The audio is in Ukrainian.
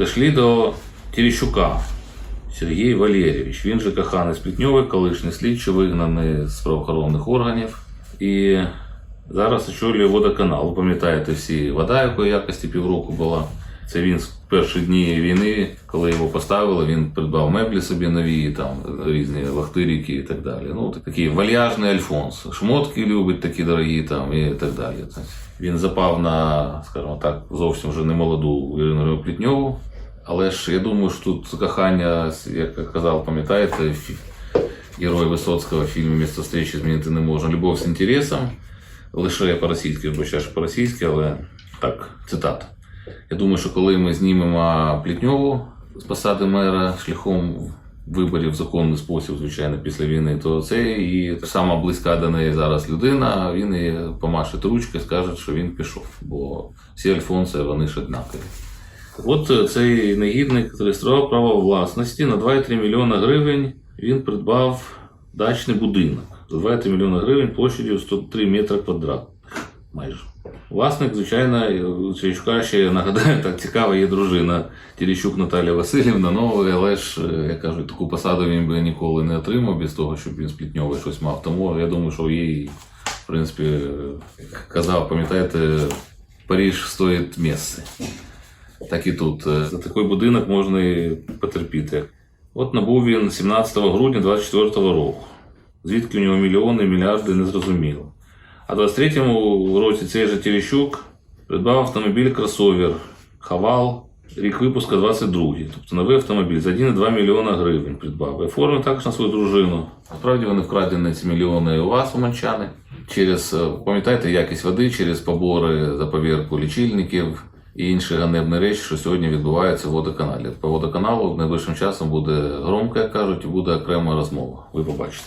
Дошли до Терещука Сергій Валерійович. Він же коханий Сплітньовий, колишній слідчий, вигнаний з правоохоронних органів. І зараз очолює водоканал. Ви пам'ятаєте всі вода, якої якості півроку була. Це він з перші дні війни, коли його поставили, він придбав меблі собі нові, там різні лахтирики і так далі. Ну, такий вальяжний Альфонс. Шмотки любить такі дорогі там і так далі. Він запав на, скажімо так, зовсім вже не молоду Ірину Плітньову. Але ж я думаю, що тут кохання, як я казав, пам'ятаєте, герой Висоцького в фільмі «Місто встречі змінити не можна. Любов з інтересом. Лише по-російськи, вибачаю, що по-російськи, але так, цитата. Я думаю, що коли ми знімемо Плітньову з посади мера шляхом виборів в законний спосіб, звичайно, після війни, то це і сама близька до неї зараз людина, він і помаше ручкою і скаже, що він пішов. Бо всі Альфонси, вони ж однакові. От е, цей негідник зареєстрував право власності на 2,3 мільйона гривень. Він придбав дачний будинок за 2,3 мільйона гривень площадю 103 метри квадратних. Майже. Власник, звичайно, у ще нагадаю, так цікава є дружина Терещук Наталія Васильівна, ну, але ж, е, як кажуть, таку посаду він би ніколи не отримав без того, щоб він сплітньовий щось мав. Тому я думаю, що їй, в принципі, е, як казав, пам'ятаєте, Париж стоїть місце. Так і тут. Е, За такий будинок можна і потерпіти. От набув він 17 грудня 24 року. Звідки у нього мільйони, мільярди, незрозуміло. А в 23-му році цей же Терещук придбав автомобіль кросовер Хавал, рік випуска 22-й. Тобто новий автомобіль за 1,2 мільйона гривень придбав. І оформив також на свою дружину. Насправді вони вкрадені ці мільйони у вас, у Манчани. Через, е, пам'ятаєте, якість води, через побори за повірку лічильників і інша ганебна речі, що сьогодні відбувається в водоканалі. По водоканалу найближчим часом буде громко, як кажуть, і буде окрема розмова. Ви побачите.